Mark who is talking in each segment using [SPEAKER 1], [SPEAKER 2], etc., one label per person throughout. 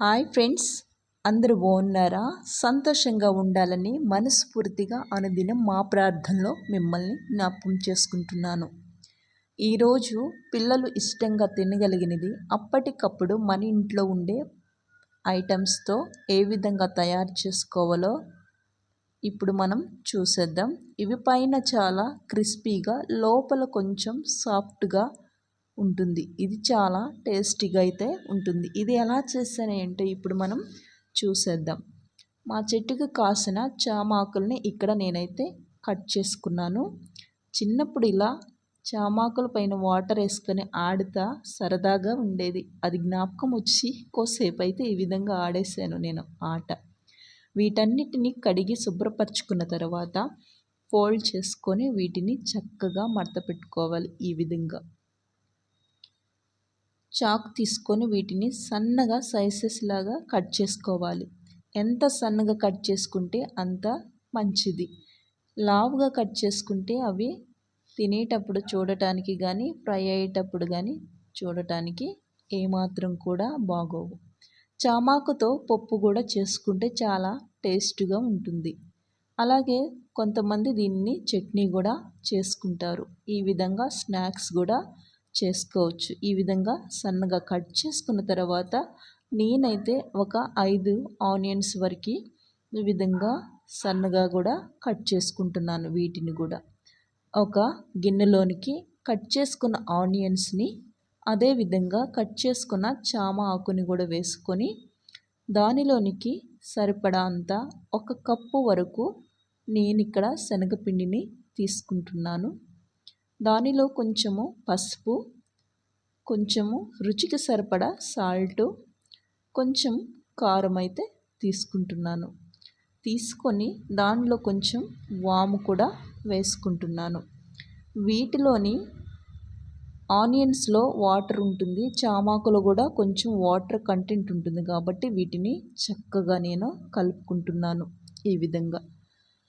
[SPEAKER 1] Hi friends అందరూ బాగున్నారా? సంతోషంగా ఉండాలని మనస్ఫూర్తిగా అనుదినం మా ప్రార్థనలో మిమ్మల్ని జ్ఞాపకం చేసుకుంటున్నాను. ఈరోజు పిల్లలు ఇష్టంగా తినగలిగినది అప్పటికప్పుడు మన ఇంట్లో ఉండే ఐటమ్స్తో ఏ విధంగా తయారు చేసుకోవాలో ఇప్పుడు మనం చూసేద్దాం. ఇవి పైన చాలా క్రిస్పీగా లోపల కొంచెం సాఫ్ట్గా ఉంటుంది. ఇది చాలా టేస్టీగా అయితే ఉంటుంది. ఇది ఎలా చేస్తాను ఏంటో ఇప్పుడు మనం చూసేద్దాం. మా చెట్టుకు కాసిన చామాకుల్ని ఇక్కడ నేనైతే కట్ చేసుకున్నాను. చిన్నప్పుడు ఇలా చామాకుల పైన వాటర్ వేసుకొని ఆడుతా సరదాగా ఉండేది. అది జ్ఞాపకం వచ్చి కోసేపు అయితే ఈ విధంగా ఆడేసాను నేను ఆట. వీటన్నిటిని కడిగి శుభ్రపరచుకున్న తర్వాత ఫోల్డ్ చేసుకొని వీటిని చక్కగా మడత పెట్టుకోవాలి ఈ విధంగా. చాక్ తీసుకొని వీటిని సన్నగా సైజెస్ లాగా కట్ చేసుకోవాలి. ఎంత సన్నగా కట్ చేసుకుంటే అంత మంచిది. లావుగా కట్ చేసుకుంటే అవి తినేటప్పుడు చూడటానికి కానీ ఫ్రై అయ్యేటప్పుడు కానీ చూడటానికి ఏమాత్రం కూడా బాగోవు. చామాకుతో పప్పు కూడా చేసుకుంటే చాలా టేస్ట్గా ఉంటుంది. అలాగే కొంతమంది దీన్ని చట్నీ కూడా చేసుకుంటారు. ఈ విధంగా స్నాక్స్ కూడా చేసుకోవచ్చు. ఈ విధంగా సన్నగా కట్ చేసుకున్న తర్వాత నేనైతే ఒక ఐదు ఆనియన్స్ వరకు ఈ విధంగా సన్నగా కూడా కట్ చేసుకుంటున్నాను వీటిని కూడా. ఒక గిన్నెలోనికి కట్ చేసుకున్న ఆనియన్స్ని అదే విధంగా కట్ చేసుకున్న చామ ఆకుని కూడా వేసుకొని దానిలోనికి సరిపడా అంత ఒక కప్పు వరకు నేను ఇక్కడ శనగపిండిని తీసుకుంటున్నాను. దానిలో కొంచెము పసుపు కొంచెము రుచికి సరిపడా సాల్టు కొంచెం కారం అయితే తీసుకుంటున్నాను. తీసుకొని దానిలో కొంచెం వాము కూడా వేసుకుంటున్నాను. వీటిలోని ఆనియన్స్లో వాటర్ ఉంటుంది చామాకులో కూడా కొంచెం వాటర్ కంటెంట్ ఉంటుంది కాబట్టి వీటిని చక్కగా నేను కలుపుకుంటున్నాను ఈ విధంగా.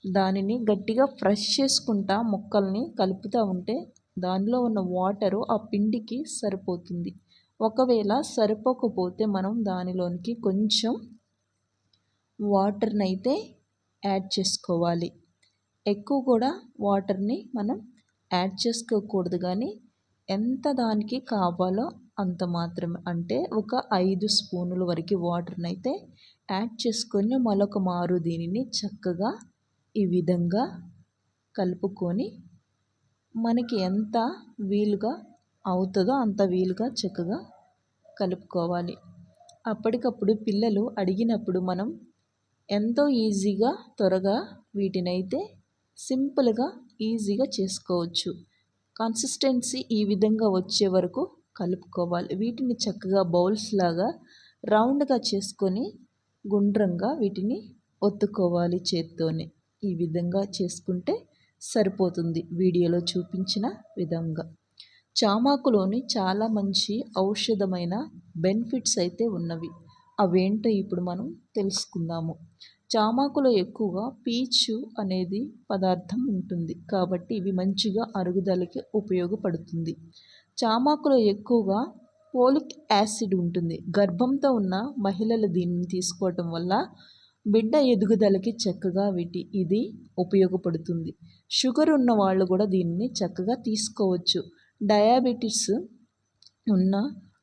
[SPEAKER 1] దానిని గట్టిగా ఫ్రెష్ చేసుకుంటా ముక్కల్ని కలుపుతూ ఉంటే దానిలో ఉన్న వాటరు ఆ పిండికి సరిపోతుంది. ఒకవేళ సరిపోకపోతే మనం దానిలోనికి కొంచెం వాటర్ని అయితే యాడ్ చేసుకోవాలి. ఎక్కువ కూడా వాటర్ని మనం యాడ్ చేసుకోకూడదు కానీ ఎంత దానికి కావాలో అంత మాత్రమే. అంటే ఒక ఐదు స్పూనుల వరకు వాటర్ని అయితే యాడ్ చేసుకొని మరొక మారు దీనిని చక్కగా ఈ విధంగా కలుపుకొని మనకి ఎంత వీలుగా అవుతుందో అంత వీలుగా చక్కగా కలుపుకోవాలి. అప్పటికప్పుడు పిల్లలు అడిగినప్పుడు మనం ఎంతో ఈజీగా త్వరగా వీటినైతే సింపుల్గా ఈజీగా చేసుకోవచ్చు. కన్సిస్టెన్సీ ఈ విధంగా వచ్చే వరకు కలుపుకోవాలి. వీటిని చక్కగా బౌల్స్ లాగా రౌండ్గా చేసుకొని గుండ్రంగా వీటిని ఒత్తుకోవాలి చేత్తోనే. ఈ విధంగా చేసుకుంటే సరిపోతుంది వీడియోలో చూపించిన విధంగా. చామాకులోని చాలా మంచి ఔషధమైన బెనిఫిట్స్ అయితే ఉన్నవి. అవేంటో ఇప్పుడు మనం తెలుసుకుందాము. చామాకులో ఎక్కువగా పీచు అనేది పదార్థం ఉంటుంది. కాబట్టి ఇవి మంచిగా అరుగుదలకి ఉపయోగపడుతుంది. చామాకులో ఎక్కువగా పోలిక్ యాసిడ్ ఉంటుంది. గర్భంతో ఉన్న మహిళలు దీన్ని తీసుకోవటం వల్ల బిడ్డ ఎదుగుదలకి చక్కగా వీటి ఇది ఉపయోగపడుతుంది. షుగర్ ఉన్న వాళ్ళు కూడా దీన్ని చక్కగా తీసుకోవచ్చు. డయాబెటీస్ ఉన్న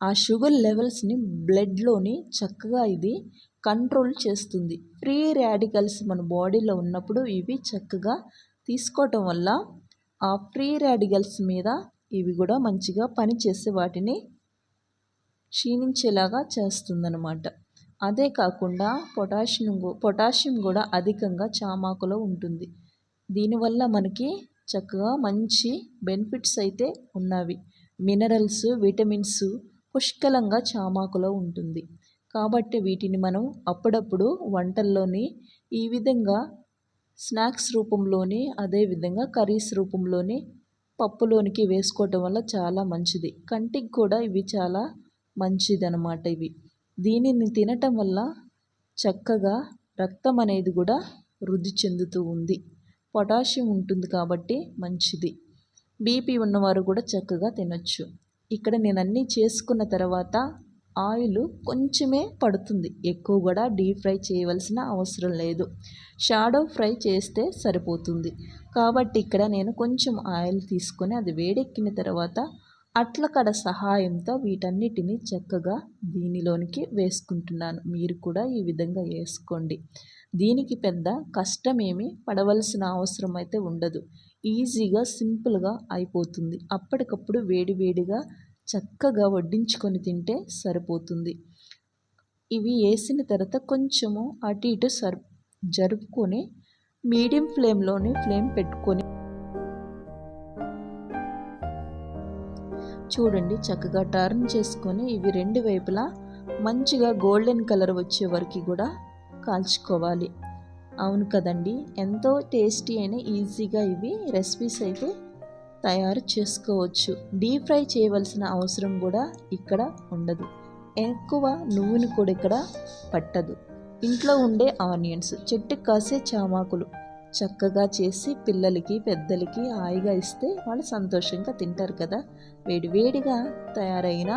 [SPEAKER 1] ఆ షుగర్ లెవెల్స్ని బ్లడ్లోని చక్కగా ఇది కంట్రోల్ చేస్తుంది. ఫ్రీ రాడికల్స్ మన బాడీలో ఉన్నప్పుడు ఇవి చక్కగా తీసుకోవటం వల్ల ఆ ఫ్రీ రాడికల్స్ మీద ఇవి కూడా మంచిగా పనిచేసి వాటిని క్షీణించేలాగా చేస్తుందన్నమాట. అదే కాకుండా పొటాషియం పొటాషియం కూడా అధికంగా చామాకులో ఉంటుంది. దీనివల్ల మనకి చక్కగా మంచి బెనిఫిట్స్ అయితే ఉన్నవి. మినరల్స్ విటమిన్స్ పుష్కలంగా చామాకులో ఉంటుంది. కాబట్టి వీటిని మనం అప్పుడప్పుడు వంటల్లోని ఈ విధంగా స్నాక్స్ రూపంలోని అదేవిధంగా కర్రీస్ రూపంలోని పప్పులోనికి వేసుకోవటం వల్ల చాలా మంచిది. కంటికి కూడా ఇవి చాలా మంచిది అన్నమాట ఇవి. దీనిని తినటం వల్ల చక్కగా రక్తం అనేది కూడా వృద్ధి చెందుతూ ఉంది. పొటాషియం ఉంటుంది కాబట్టి మంచిది. బీపీ ఉన్నవారు కూడా చక్కగా తినొచ్చు. ఇక్కడ నేను అన్నీ చేసుకున్న తర్వాత ఆయిల్ కొంచెమే పడుతుంది. ఎక్కువ కూడా డీప్ ఫ్రై చేయవలసిన అవసరం లేదు. షాడో ఫ్రై చేస్తే సరిపోతుంది. కాబట్టి ఇక్కడ నేను కొంచెం ఆయిల్ తీసుకొని అది వేడెక్కిన తర్వాత అట్లకడ సహాయంతో వీటన్నిటిని చక్కగా దీనిలోనికి వేసుకుంటున్నాను. మీరు కూడా ఈ విధంగా వేసుకోండి. దీనికి పెద్ద కష్టమేమి పడవలసిన అవసరం అయితే ఉండదు. ఈజీగా సింపుల్గా అయిపోతుంది. అప్పటికప్పుడు వేడివేడిగా చక్కగా వడ్డించుకొని తింటే సరిపోతుంది. ఇవి వేసిన తర్వాత కొంచెము అటు ఇటు సర్ జరుపుకొని మీడియం ఫ్లేమ్లోనే ఫ్లేమ్ పెట్టుకొని చూడండి చక్కగా టర్న్ చేసుకొని ఇవి రెండు వైపులా మంచిగా గోల్డెన్ కలర్ వచ్చే వరకు కూడా కాల్చుకోవాలి. అవును కదండి ఎంతో టేస్టీ అయిన ఈజీగా ఇవి రెసిపీస్ అయితే తయారు చేసుకోవచ్చు. డీప్ ఫ్రై చేయవలసిన అవసరం కూడా ఇక్కడ ఉండదు. ఎక్కువ నువ్వుని కూడా ఇక్కడ పట్టదు. ఇంట్లో ఉండే ఆనియన్స్ చెట్టు కాసే చామాకులు చక్కగా చేసి పిల్లలకి పెద్దలకి హాయిగా ఇస్తే వాళ్ళు సంతోషంగా తింటారు కదా. వేడివేడిగా తయారైన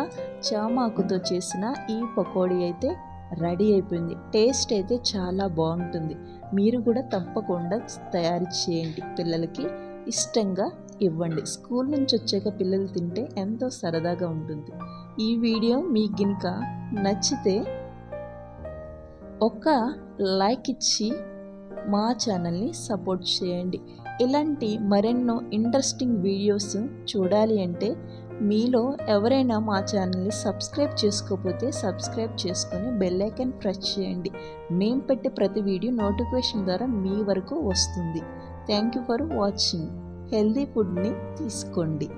[SPEAKER 1] చామాకుతో చేసిన ఈ పకోడీ అయితే రెడీ అయిపోయింది. టేస్ట్ అయితే చాలా బాగుంటుంది. మీరు కూడా తప్పకుండా తయారు చేయండి పిల్లలకి. ఇష్టంగా ఇవ్వండి. స్కూల్ నుంచి వచ్చాక పిల్లలు తింటే ఎంతో సరదాగా ఉంటుంది. ఈ వీడియో మీకు గినక నచ్చితే ఒక లైక్ ఇచ్చి మా ఛానల్ని సపోర్ట్ చేయండి. ఇలాంటి మరెన్నో ఇంట్రెస్టింగ్ వీడియోస్ చూడాలి అంటే మీలో ఎవరైనా మా ఛానల్ని సబ్స్క్రైబ్ చేసుకోకపోతే సబ్స్క్రైబ్ చేసుకొని బెల్ ఐకన్ ప్రెస్ చేయండి. మేము పెట్టే ప్రతి వీడియో నోటిఫికేషన్ ద్వారా మీ వరకు వస్తుంది. Thank you for watching. Healthy ఫుడ్ని తీసుకోండి.